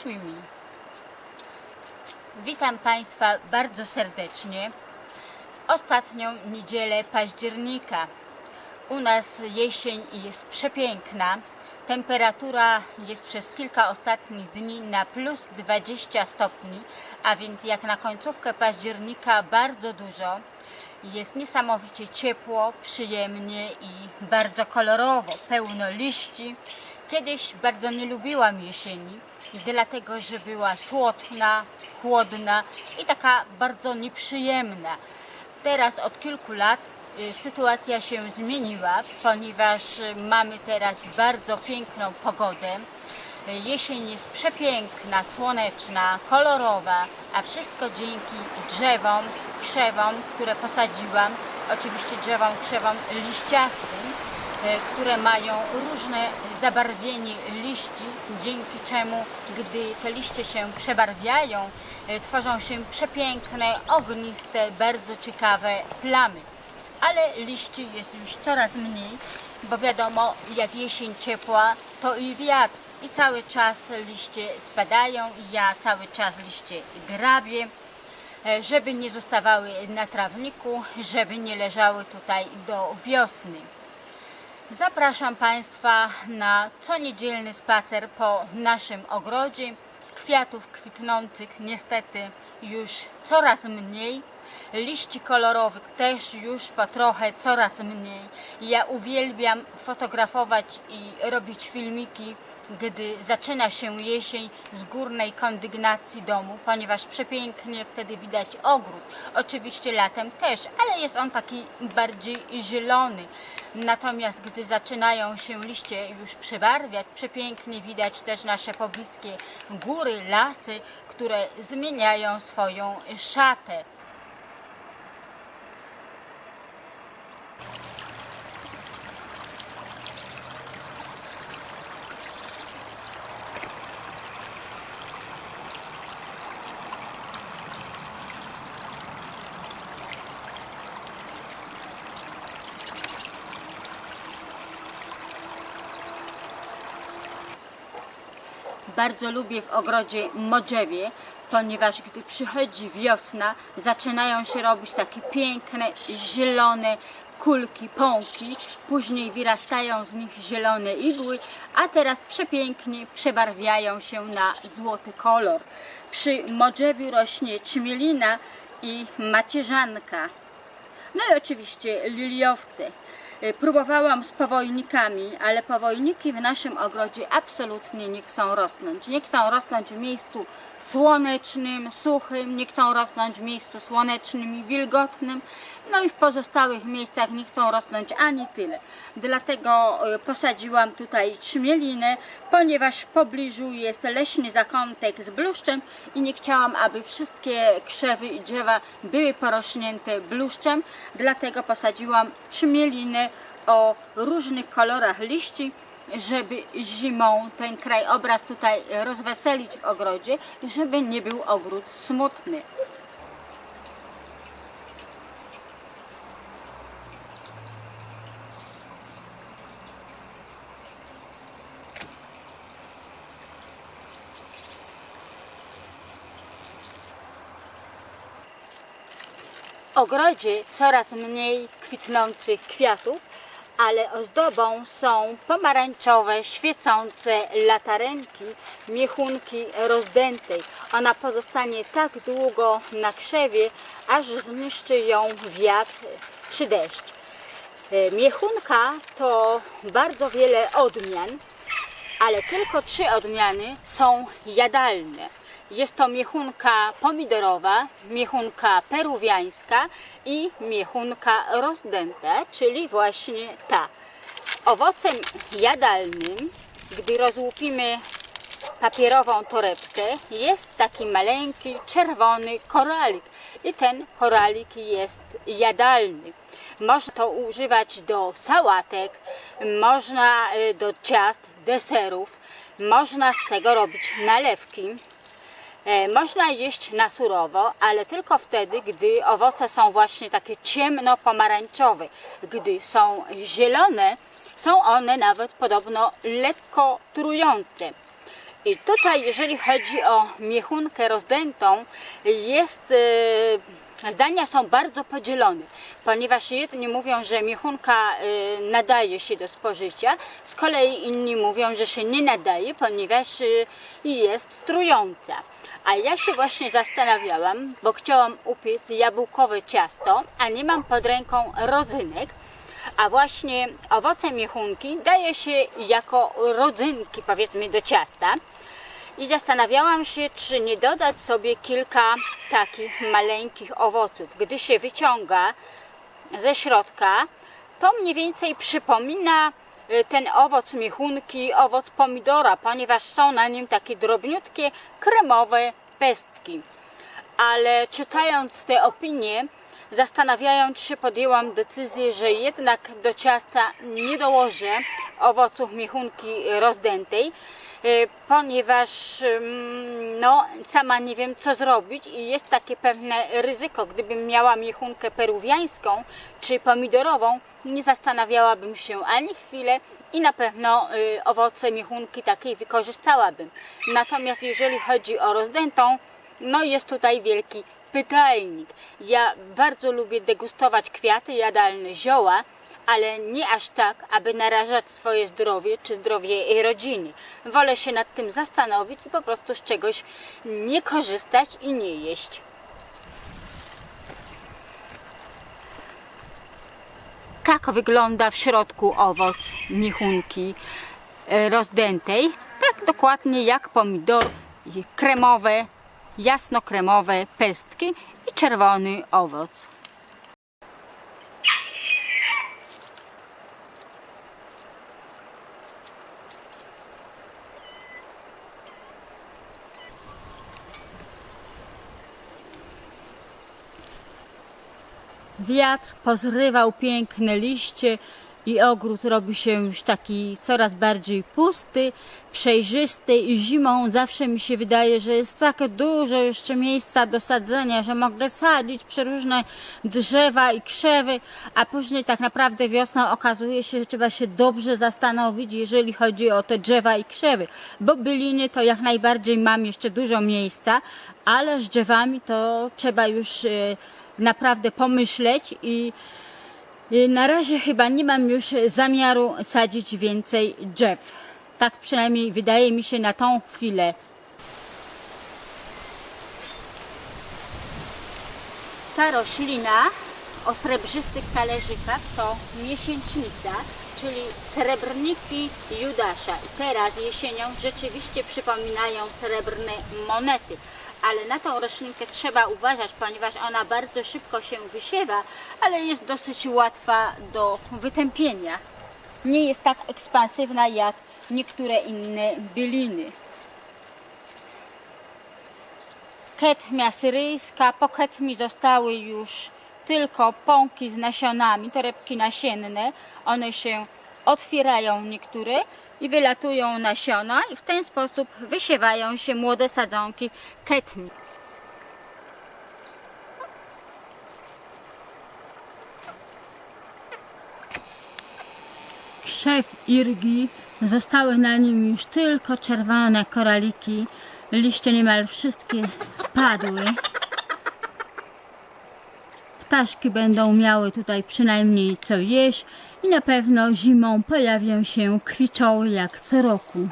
przyjaciółmi. Witam Państwa bardzo serdecznie. Ostatnią niedzielę października. U nas jesień jest przepiękna. Temperatura jest przez kilka ostatnich dni na plus 20 stopni, a więc jak na końcówkę października bardzo dużo. Jest niesamowicie ciepło, przyjemnie i bardzo kolorowo, pełno liści. Kiedyś bardzo nie lubiłam jesieni, dlatego że była słodna, chłodna i taka bardzo nieprzyjemna. Teraz od kilku lat y, sytuacja się zmieniła, ponieważ y, mamy teraz bardzo piękną pogodę. Y, Jesień jest przepiękna, słoneczna, kolorowa, a wszystko dzięki drzewom, krzewom, które posadziłam. Oczywiście drzewom, krzewom liściastym, które mają różne zabarwienie liści, dzięki czemu, gdy te liście się przebarwiają, e, tworzą się przepiękne, ogniste, bardzo ciekawe plamy. Ale liści jest już coraz mniej, bo wiadomo, jak jesień ciepła, to i wiatr. I cały czas liście spadają, i ja cały czas liście grabię e, żeby nie zostawały na trawniku, żeby nie leżały tutaj do wiosny. Zapraszam Państwa na coniedzielny spacer po naszym ogrodzie. Kwiatów kwitnących niestety już coraz mniej. Liści kolorowych też już po trochę coraz mniej. Ja uwielbiam fotografować i robić filmiki, gdy zaczyna się jesień z górnej kondygnacji domu, ponieważ przepięknie wtedy widać ogród. Oczywiście latem też, ale jest on taki bardziej zielony. Natomiast gdy zaczynają się liście już przebarwiać, przepięknie widać też nasze pobliskie góry, lasy, które zmieniają swoją szatę. Bardzo lubię w ogrodzie modrzewie, ponieważ gdy przychodzi wiosna, zaczynają się robić takie piękne, zielone kulki, pąki, później wyrastają z nich zielone igły, a teraz przepięknie przebarwiają się na złoty kolor. Przy modrzewiu rośnie ćmielina i macierzanka. No i oczywiście liliowce. Y, Próbowałam z powojnikami, ale powojniki w naszym ogrodzie absolutnie nie chcą rosnąć. Nie chcą rosnąć w miejscu słonecznym, suchym, nie chcą rosnąć w miejscu słonecznym i wilgotnym, no i w pozostałych miejscach nie chcą rosnąć ani tyle. Dlatego y, posadziłam tutaj trzmielinę, ponieważ w pobliżu jest leśny zakątek z bluszczem i nie chciałam, aby wszystkie krzewy i drzewa były porośnięte bluszczem, dlatego posadziłam trzmielinę o różnych kolorach liści, żeby zimą ten krajobraz tutaj rozweselić w ogrodzie, żeby nie był ogród smutny. Ogrodzie coraz mniej kwitnących kwiatów, ale ozdobą są pomarańczowe, świecące latarenki miechunki rozdętej. Ona pozostanie tak długo na krzewie, aż zniszczy ją wiatr czy deszcz. E, Miechunka to bardzo wiele odmian, ale tylko trzy odmiany są jadalne. Jest to miechunka pomidorowa, miechunka peruwiańska i miechunka rozdęta, czyli właśnie ta. Owocem jadalnym, gdy rozłupimy papierową torebkę, jest taki maleńki czerwony koralik i ten koralik jest jadalny. Można to używać do sałatek, można y, do ciast, deserów, można z tego robić nalewki. E, Można jeść na surowo, ale tylko wtedy, gdy owoce są właśnie takie ciemno-pomarańczowe. Gdy są zielone, są one nawet podobno lekko trujące. I tutaj, jeżeli chodzi o miechunkę rozdętą, jest, e, zdania są bardzo podzielone, ponieważ jedni mówią, że miechunka e, nadaje się do spożycia, z kolei inni mówią, że się nie nadaje, ponieważ jest trująca. A ja się właśnie zastanawiałam, bo chciałam upiec jabłkowe ciasto, a nie mam pod ręką rodzynek, a właśnie owoce miechunki daje się jako rodzynki, powiedzmy, do ciasta. I zastanawiałam się, czy nie dodać sobie kilka takich maleńkich owoców. Gdy się wyciąga ze środka, to mniej więcej przypomina ten owoc miechunki, owoc pomidora, ponieważ są na nim takie drobniutkie, kremowe pestki. Ale czytając te opinie, zastanawiając się, podjęłam decyzję, że jednak do ciasta nie dołożę owoców miechunki rozdętej, y, ponieważ ym, no, sama nie wiem co zrobić i jest takie pewne ryzyko. Gdybym miała miechunkę peruwiańską czy pomidorową, nie zastanawiałabym się ani chwilę i na pewno y, owoce miechunki takiej wykorzystałabym. Natomiast jeżeli chodzi o rozdętą, no jest tutaj wielki pytajnik. Ja bardzo lubię degustować kwiaty jadalne, zioła, ale nie aż tak, aby narażać swoje zdrowie czy zdrowie rodziny. Wolę się nad tym zastanowić i po prostu z czegoś nie korzystać i nie jeść. Tak wygląda w środku owoc michunki e, rozdętej. Tak dokładnie jak pomidor kremowe, jasnokremowe pestki i czerwony owoc. Wiatr pozrywał piękne liście i ogród robi się już taki coraz bardziej pusty, przejrzysty i zimą zawsze mi się wydaje, że jest tak dużo jeszcze miejsca do sadzenia, że mogę sadzić przeróżne drzewa i krzewy, a później tak naprawdę wiosną okazuje się, że trzeba się dobrze zastanowić, jeżeli chodzi o te drzewa i krzewy, bo byliny to jak najbardziej mam jeszcze dużo miejsca, ale z drzewami to trzeba już e, naprawdę pomyśleć i na razie chyba nie mam już zamiaru sadzić więcej drzew. Tak przynajmniej wydaje mi się na tą chwilę. Ta roślina o srebrzystych talerzykach to miesięcznica, czyli srebrniki Judasza. Teraz jesienią rzeczywiście przypominają srebrne monety. Ale na tą roślinkę trzeba uważać, ponieważ ona bardzo szybko się wysiewa, ale jest dosyć łatwa do wytępienia. Nie jest tak ekspansywna jak niektóre inne byliny. Ketmia syryjska, po ketmi zostały już tylko pąki z nasionami, torebki nasienne. One się otwierają niektóre i wylatują nasiona i w ten sposób wysiewają się młode sadzonki ketmi. Krzew irgi, zostały na nim już tylko czerwone koraliki, liście niemal wszystkie spadły. Ptaszki będą miały tutaj przynajmniej co jeść i na pewno zimą pojawią się kwiczoły jak co roku.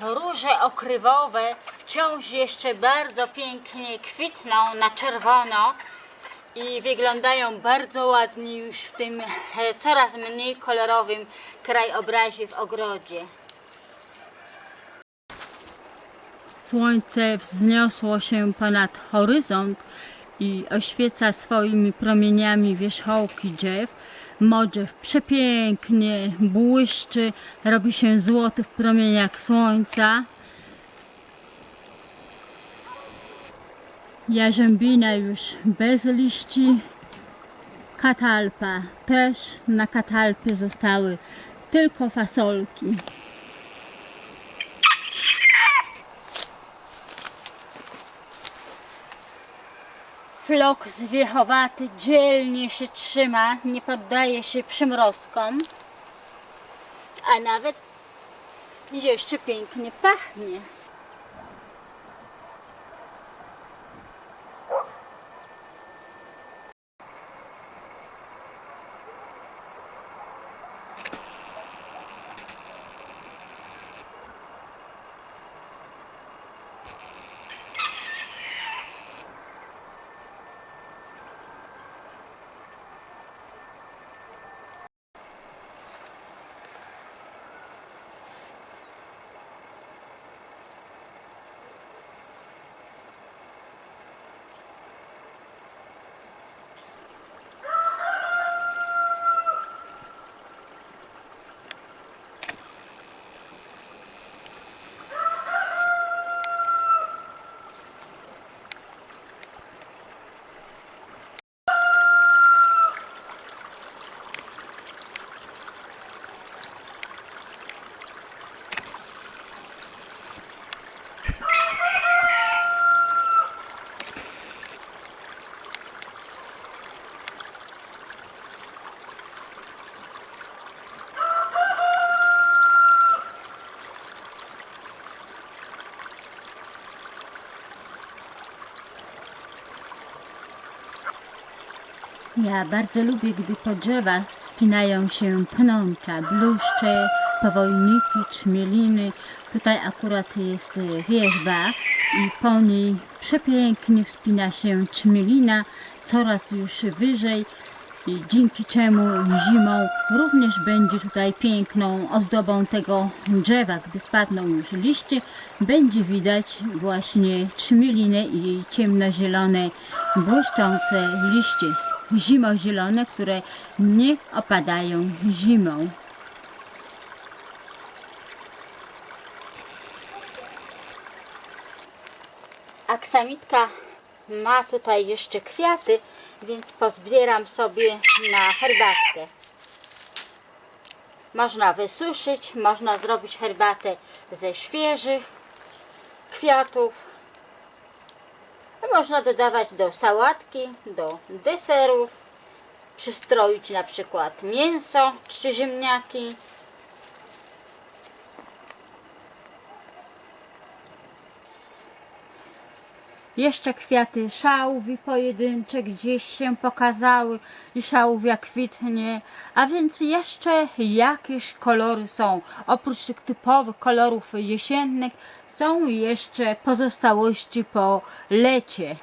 Róże okrywowe wciąż jeszcze bardzo pięknie kwitną na czerwono i wyglądają bardzo ładnie już w tym e, coraz mniej kolorowym krajobrazie w ogrodzie. Słońce wzniosło się ponad horyzont i oświeca swoimi promieniami wierzchołki drzew. Modrzew przepięknie błyszczy, robi się złoty w promieniach słońca. Jarzębina już bez liści. Katalpa też na katalpie zostały tylko fasolki. Flok zwiechowaty dzielnie się trzyma, nie poddaje się przymrozkom, a nawet jeszcze pięknie pachnie. Ja bardzo lubię, gdy po drzewach spinają się pnącza, bluszcze, powojniki, czmieliny. Tutaj akurat jest e, wierzba i po niej przepięknie wspina się czmielina, coraz już wyżej. I dzięki czemu zimą również będzie tutaj piękną ozdobą tego drzewa. Gdy spadną już liście, będzie widać właśnie trzmielinę i jej ciemnozielone, błyszczące liście zimozielone, które nie opadają zimą. Aksamitka ma tutaj jeszcze kwiaty, więc pozbieram sobie na herbatkę. Można wysuszyć, można zrobić herbatę ze świeżych kwiatów. Można dodawać do sałatki, do deserów, przystroić na przykład mięso czy ziemniaki. Jeszcze kwiaty szałwi pojedyncze gdzieś się pokazały i szałwia kwitnie, a więc jeszcze jakieś kolory są. Oprócz tych typowych kolorów jesiennych są jeszcze pozostałości po lecie.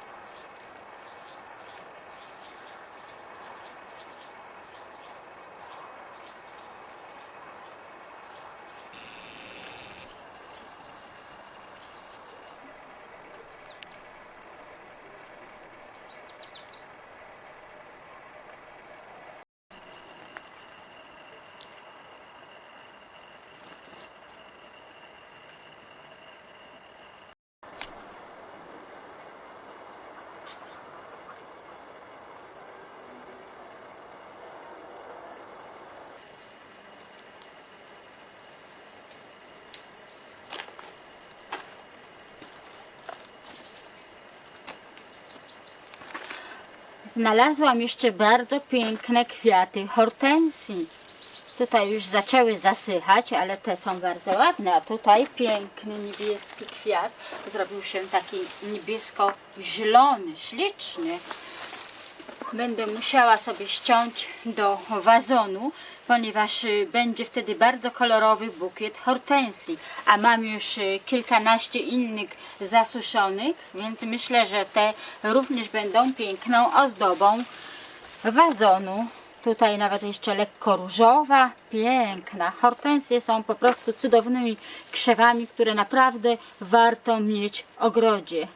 Znalazłam jeszcze bardzo piękne kwiaty hortensji. Tutaj już zaczęły zasychać, ale te są bardzo ładne, a tutaj piękny niebieski kwiat. Zrobił się taki niebiesko-zielony, śliczny. Będę musiała sobie ściąć do wazonu, ponieważ y, będzie wtedy bardzo kolorowy bukiet hortensji. A mam już y, kilkanaście innych zasuszonych, więc myślę, że te również będą piękną ozdobą wazonu. Tutaj nawet jeszcze lekko różowa, piękna. Hortensje są po prostu cudownymi krzewami, które naprawdę warto mieć w ogrodzie.